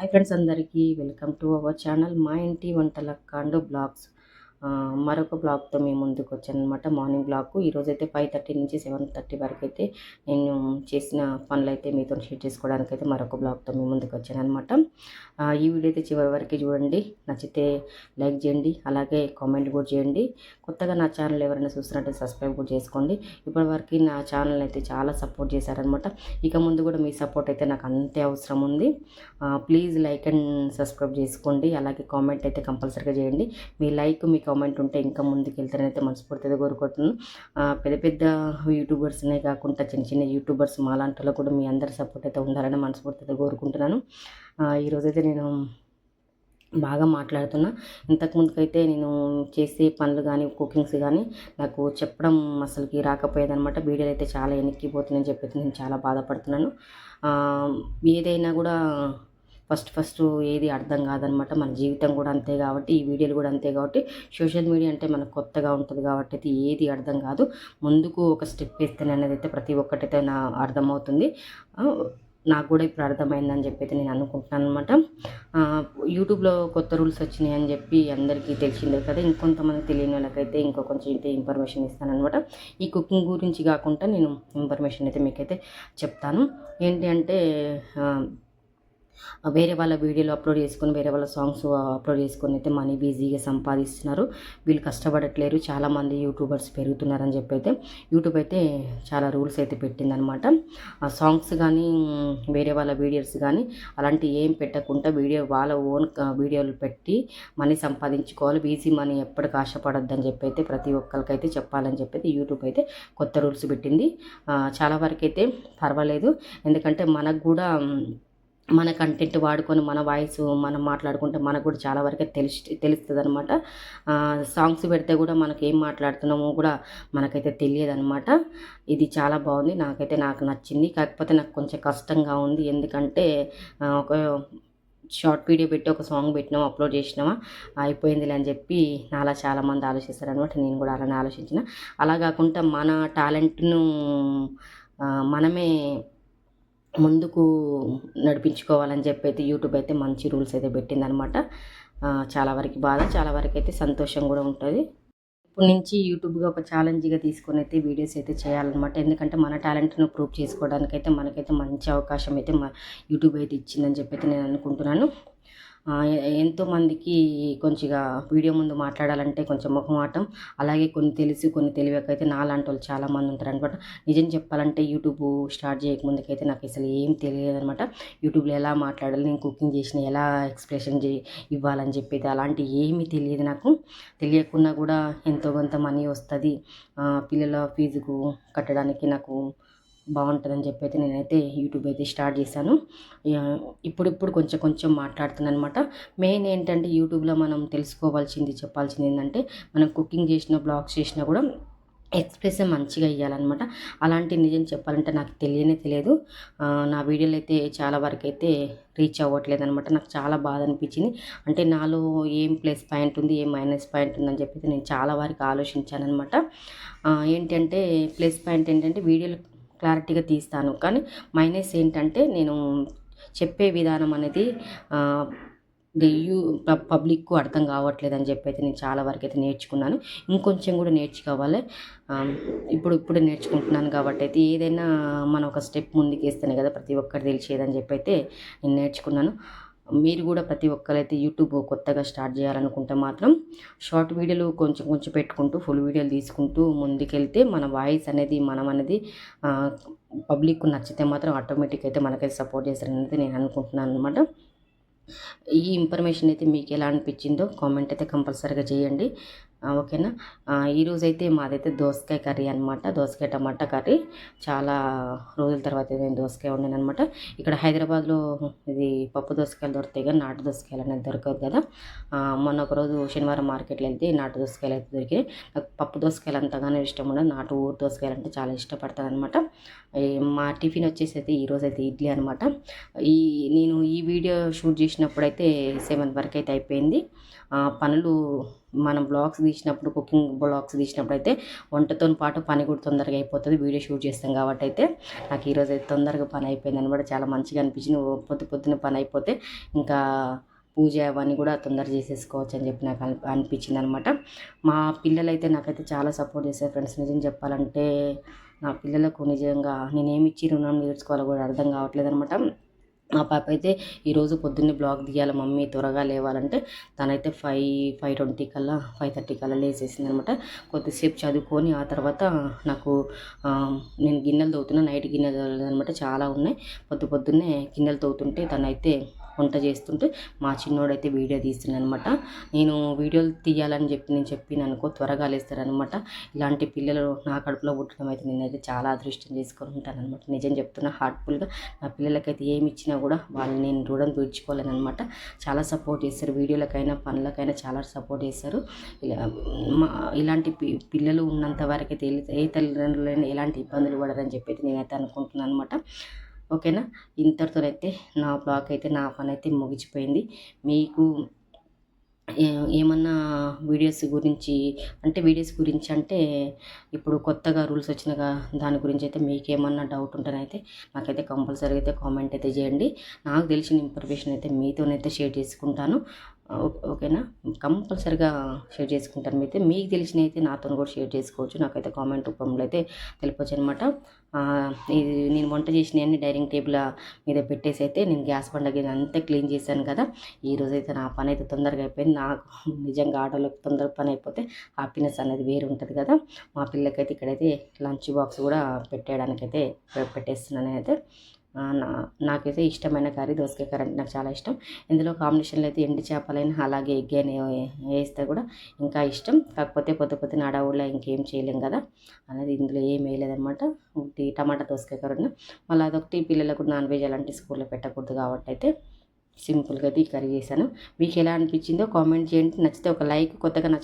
Hi friends అందరికీ welcome to our channel మా ఇంటి వంటల కాండు బ్లాగ్స్. మరొక బ్లాగ్తో మేము ముందుకు వచ్చాను అనమాట మార్నింగ్ బ్లాగ్. ఈరోజైతే ఫైవ్ థర్టీ నుంచి సెవెన్ థర్టీ వరకు అయితే నేను చేసిన పనులు అయితే మీతో షేర్ చేసుకోవడానికి అయితే మరొక బ్లాగ్తో మేము ముందుకు వచ్చాను అనమాట ఈ వీడియో అయితే చివరి వరకు చూడండి. నచ్చితే లైక్ చేయండి. అలాగే కామెంట్ కూడా చేయండి. కొత్తగా నా ఛానల్ ఎవరైనా చూస్తున్నట్టు సబ్స్క్రైబ్ కూడా చేసుకోండి. ఇప్పటివరకు నా ఛానల్ అయితే చాలా సపోర్ట్ చేశారనమాట ఇక ముందు కూడా మీ సపోర్ట్ అయితే నాకు అంతే అవసరం ఉంది. ప్లీజ్ లైక్ అండ్ సబ్స్క్రైబ్ చేసుకోండి. అలాగే కామెంట్ అయితే కంపల్సరీగా చేయండి. మీ లైక్ మీ కామెంట్ ఉంటే ఇంకా ముందుకు వెళ్తానైతే మనస్ఫూర్తిగా కోరుకుంటున్నాను. పెద్ద పెద్ద యూట్యూబర్స్నే కాకుండా చిన్న చిన్న యూట్యూబర్స్ మాలాంటి వాళ్ళకు కూడా మీ అందరి సపోర్ట్ అయితే ఉండాలని మనస్ఫూర్తిగా కోరుకుంటున్నాను. ఈరోజైతే నేను బాగా మాట్లాడుతున్నా. ఇంతకుముందుకైతే నేను చేసే పనులు కానీ కుకింగ్స్ కానీ నాకు చెప్పడం అసలుకి రాకపోయేదనమాట వీడియోలు అయితే చాలా ఎనిక్కిపోతుందని చెప్పి నేను చాలా బాధపడుతున్నాను. ఏదైనా కూడా ఫస్ట్ ఫస్ట్ ఏది అర్థం కాదనమాట. మన జీవితం కూడా అంతే కాబట్టి ఈ వీడియోలు కూడా అంతే కాబట్టి సోషల్ మీడియా అంటే మనకు కొత్తగా ఉంటుంది కాబట్టి అయితే ఏది అర్థం కాదు. ముందుకు ఒక స్టెప్ వేస్తేనే అనేది అయితే ప్రతి ఒక్కటైతే నా అర్థమవుతుంది. నాకు కూడా ఇప్పుడు అర్థమైందని చెప్పి అయితే నేను అనుకుంటున్నాను అనమాట. యూట్యూబ్లో కొత్త రూల్స్ వచ్చినాయి అని చెప్పి అందరికీ తెలిసిందే కదా. ఇంకొంతమంది తెలియని వాళ్ళకైతే ఇంకో కొంచెం అయితే ఇన్ఫర్మేషన్ ఇస్తాను అనమాట. ఈ కుకింగ్ గురించి కాకుండా నేను ఇన్ఫర్మేషన్ అయితే మీకైతే చెప్తాను. ఏంటి అంటే వేరే వాళ్ళ వీడియోలు అప్లోడ్ చేసుకొని వేరే వాళ్ళ సాంగ్స్ అప్లోడ్ చేసుకొని అయితే మనీ బిజీగా సంపాదిస్తున్నారు. వీళ్ళు కష్టపడట్లేరు. చాలామంది యూట్యూబర్స్ పెరుగుతున్నారని చెప్పి అయితే యూట్యూబ్ అయితే చాలా రూల్స్ అయితే పెట్టిందనమాట. ఆ సాంగ్స్ కానీ వేరే వాళ్ళ వీడియోస్ కానీ అలాంటి ఏం పెట్టకుండా వీడియో వాళ్ళ ఓన్ వీడియోలు పెట్టి మనీ సంపాదించుకోవాలి. బీజీ మనీ ఎప్పటికి ఆశపడొద్దని చెప్పి అయితే ప్రతి ఒక్కరికైతే చెప్పాలని చెప్పి అయితే యూట్యూబ్ అయితే కొత్త రూల్స్ పెట్టింది. చాలా వరకు అయితే పర్వాలేదు. ఎందుకంటే మనకు కూడా మన కంటెంట్ వాడుకొని మన వాయిస్ మనం మాట్లాడుకుంటే మనకు కూడా చాలా వరకు తెలిసి తెలుస్తుంది అనమాట సాంగ్స్ పెడితే కూడా మనకి ఏం మాట్లాడుతున్నామో కూడా మనకైతే తెలియదు అనమాట ఇది చాలా బాగుంది. నాకైతే నాకు నచ్చింది. కాకపోతే నాకు కొంచెం కష్టంగా ఉంది. ఎందుకంటే ఒక షార్ట్ వీడియో పెట్టి ఒక సాంగ్ పెట్టినామా అప్లోడ్ చేసినామా అయిపోయిందిలే అని చెప్పి నాలా చాలామంది ఆలోచిస్తారు అనమాట నేను కూడా అలానే ఆలోచించిన. అలా కాకుండా మన టాలెంట్ను మనమే ముందుకు నడిపించుకోవాలని చెప్పి అయితే యూట్యూబ్ అయితే మంచి రూల్స్ అయితే పెట్టిందనమాట. చాలా వరకు బాధ చాలా వరకు అయితే సంతోషం కూడా ఉంటుంది. ఇప్పటి నుంచి యూట్యూబ్గా ఒక ఛాలెంజ్గా తీసుకొని అయితే వీడియోస్ అయితే చేయాలన్నమాట. ఎందుకంటే మన టాలెంట్ను ప్రూవ్ చేసుకోవడానికి అయితే మనకైతే మంచి అవకాశం అయితే మా యూట్యూబ్ అయితే ఇచ్చిందని చెప్పి అయితే నేను అనుకుంటున్నాను. ఎంతోమందికి కొంచెంగా వీడియో ముందు మాట్లాడాలంటే కొంచెం ముఖమాటం అలాగే కొన్ని తెలిసి కొన్ని తెలియకైతే నాలాంటి వాళ్ళు చాలామంది ఉంటారు అనమాట నిజం చెప్పాలంటే యూట్యూబ్ స్టార్ట్ చేయకముందుకైతే నాకు అసలు ఏం తెలియదు అనమాట యూట్యూబ్లో ఎలా మాట్లాడాలి నేను కుకింగ్ చేసిన ఎలా ఎక్స్ప్రెషన్ చే ఇవ్వాలని చెప్పేది అలాంటి ఏమీ తెలియదు నాకు. తెలియకున్నా కూడా ఎంతో కొంత మనీ వస్తుంది. పిల్లల ఫీజుకు కట్టడానికి నాకు బాగుంటుందని చెప్పి అయితే నేనైతే యూట్యూబ్ అయితే స్టార్ట్ చేశాను. ఇప్పుడిప్పుడు కొంచెం కొంచెం మాట్లాడుతున్నాను అనమాట మెయిన్ ఏంటంటే యూట్యూబ్లో మనం తెలుసుకోవాల్సింది చెప్పాల్సింది ఏంటంటే మనం కుకింగ్ చేసిన బ్లాగ్స్ చేసినా కూడా ఎక్స్ప్రెషన్ మంచిగా ఇవ్వాలన్నమాట అలాంటి నిజం చెప్పాలంటే నాకు తెలియనే తెలియదు. నా వీడియోలు అయితే చాలా వరకు అయితే రీచ్ అవ్వట్లేదు అనమాట నాకు చాలా బాధ అనిపించింది. అంటే నాలో ఏం ప్లస్ పాయింట్ ఉంది ఏం మైనస్ పాయింట్ ఉందని చెప్పి నేను చాలా వరకు ఆలోచించాను అనమాట ఏంటంటే ప్లస్ పాయింట్ ఏంటంటే వీడియోలు క్లారిటీగా తీస్తాను. కానీ మైనస్ ఏంటంటే నేను చెప్పే విధానం అనేది యూ ప- పబ్లిక్కు అర్థం కావట్లేదు అని చెప్పి అయితే నేను చాలా వరకు అయితే నేర్చుకున్నాను. ఇంకొంచెం కూడా నేర్చుకోవాలి. ఇప్పుడు ఇప్పుడు నేర్చుకుంటున్నాను కాబట్టి అయితే ఏదైనా మనం ఒక స్టెప్ ముందుకు వేస్తేనే కదా ప్రతి ఒక్కరు తెలిసేదని చెప్పి అయితే నేను నేర్చుకున్నాను. మీరు కూడా ప్రతి ఒక్కరైతే యూట్యూబ్ కొత్తగా స్టార్ట్ చేయాలనుకుంటే మాత్రం షార్ట్ వీడియోలు కొంచెం కొంచెం పెట్టుకుంటూ ఫుల్ వీడియోలు తీసుకుంటూ ముందుకెళ్తే మన వాయిస్ అనేది మనం అనేది పబ్లిక్ నచ్చితే మాత్రం ఆటోమేటిక్ అయితే మనకైతే సపోర్ట్ చేస్తారనేది నేను అనుకుంటున్నాను అనమాట ఈ ఇన్ఫర్మేషన్ అయితే మీకు ఎలా అనిపించిందో కామెంట్ అయితే కంపల్సరీగా చేయండి. ఓకేనా? ఈరోజైతే ఈరోజు అయితే మాదైతే దోసకాయ కర్రీ అనమాట దోసకాయ టమాటా కర్రీ. చాలా రోజుల తర్వాత నేను దోసకాయ వండాను అనమాట ఇక్కడ హైదరాబాద్లో ఇది పప్పు దోసకాయలు దొరుకుతాయి కానీ నాటు దోసకాయలు అనేది దొరకదు కదా. మొన్న ఒక రోజు శనివారం మార్కెట్లో వెళ్తే నాటు దోసకాయలు అయితే దొరికాయి నాకు పప్పు దోసకాయలు అంతగానే ఇష్టం ఉండదు. నాటు ఊరు దోసకాయలు అంటే చాలా ఇష్టపడతాను అనమాట మా టిఫిన్ వచ్చేసి అయితే ఈరోజు అయితే ఇడ్లీ అనమాట ఈ నేను ఈ వీడియో షూట్ చేసినప్పుడు అయితే సెవెన్ వరకు అయితే అయిపోయింది. పనులు మనం బ్లాగ్స్ తీసినప్పుడు కుకింగ్ బ్లాగ్స్ తీసినప్పుడు అయితే వంటతో పాటు పని కూడా తొందరగా అయిపోతుంది. వీడియో షూట్ చేస్తాం కాబట్టి అయితే నాకు ఈరోజు అయితే తొందరగా పని అయిపోయింది అనమాట. చాలా మంచిగా అనిపించింది. పొద్దు పొద్దున పని అయిపోతే ఇంకా పూజ అవన్నీ కూడా తొందర చేసేసుకోవచ్చు అని చెప్పి నాకు అనిపించింది అనమాట. మా పిల్లలైతే నాకైతే చాలా సపోర్ట్ చేశారు ఫ్రెండ్స్. నిజం చెప్పాలంటే నా పిల్లలకు నిజంగా నేనేమి ఇచ్చి రుణం నేర్చుకోవాలో కూడా అర్థం కావట్లేదు అనమాట. మా పాప అయితే ఈరోజు పొద్దున్నే బ్లాగ్ తీయాలి మమ్మీ త్వరగా లేవాలంటే తనైతే ఫైవ్ ఫైవ్ ట్వంటీ కల్లా ఫైవ్ థర్టీ కల్లా లేచేసింది అనమాట కొద్దిసేపు చదువుకొని ఆ తర్వాత నాకు నేను గిన్నెలు తవ్వుతున్నా నైట్ గిన్నెలు అనమాట చాలా ఉన్నాయి. పొద్దు పొద్దున్నే గిన్నెలు తవ్వుతుంటే తనైతే వంట చేస్తుంటే మా చిన్నోడైతే వీడియో తీస్తున్నాను అనమాట నేను వీడియోలు తీయాలని చెప్పి నేను చెప్పిన అనుకో త్వరగా లేస్తారనమాట ఇలాంటి పిల్లలు నా కడుపులో పుట్టడం అయితే నేనైతే చాలా అదృష్టం చేసుకొని ఉంటాను అనమాట నిజం చెప్తున్నా హార్ట్ఫుల్గా నా పిల్లలకైతే ఏమి ఇచ్చినా కూడా వాళ్ళని నేను రుణం తీర్చుకోలేనమాట చాలా సపోర్ట్ చేస్తారు. వీడియోలకైనా పనులకైనా చాలా సపోర్ట్ చేస్తారు. ఇలా మా ఇలాంటి పి పిల్లలు ఉన్నంత వరకు అయితే ఏ- తల్లిదండ్రులైనా ఎలాంటి ఇబ్బందులు పడరని చెప్పి నేనైతే అనుకుంటున్నాను అనమాట ఓకేనా? ఇంతటితోనైతే నా బ్లాగ్ అయితే నా పని అయితే ముగిసిపోయింది మీకు ఏ- ఏమన్నా వీడియోస్ గురించి అంటే వీడియోస్ గురించి అంటే ఇప్పుడు కొత్తగా రూల్స్ వచ్చినగా దాని గురించి అయితే మీకు ఏమన్నా డౌట్ ఉంటేనైతే నాకైతే కంపల్సరీ అయితే కామెంట్ అయితే చేయండి. నాకు తెలిసిన ఇన్ఫర్మేషన్ అయితే మీతోనైతే షేర్ చేసుకుంటాను. ఓకేనా? కంపల్సరిగా షేర్ చేసుకుంటాను. మీతో మీకు తెలిసిన అయితే నాతో కూడా షేర్ చేసుకోవచ్చు. నాకైతే కామెంట్ రూపంలో అయితే తెలిపొచ్చు అనమాట ఇది నేను వంట చేసినవన్నీ డైనింగ్ టేబుల్ మీద పెట్టేసి అయితే నేను గ్యాస్ బండకి అంతా క్లీన్ చేశాను కదా. ఈరోజు అయితే నా పని అయితే తొందరగా అయిపోయింది. నాకు నిజంగా ఆటోలో తొందరగా పని అయిపోతే హ్యాపీనెస్ అనేది వేరు ఉంటుంది కదా. మా పిల్లకైతే ఇక్కడైతే లంచ్ బాక్స్ కూడా పెట్టేయడానికైతే పెట్టేస్తున్నాను అయితే నాకైతే ఇష్టమైన కర్రీ దోసకాయ కర్రీ అంటే నాకు చాలా ఇష్టం. ఇందులో కాంబినేషన్లో అయితే ఎండి చేపలైనా అలాగే ఎగ్ అని వేస్తే కూడా ఇంకా ఇష్టం. కాకపోతే పొద్దు పొద్దున అడవుల్లో ఇంకేం చేయలేం కదా అనేది ఇందులో ఏం వేయలేదనమాట ఒకటి టమాటా దోసకాయ కర్రీ మళ్ళీ అదొకటి పిల్లలకు నాన్ వెజ్ అలాంటి స్కూల్లో పెట్టకూడదు కాబట్టి అయితే సింపుల్గా అయితే ఈ కర్రీ చేశాను. మీకు ఎలా అనిపించిందో కామెంట్ చేయండి. నచ్చితే ఒక లైక్ కొత్తగా నచ్చ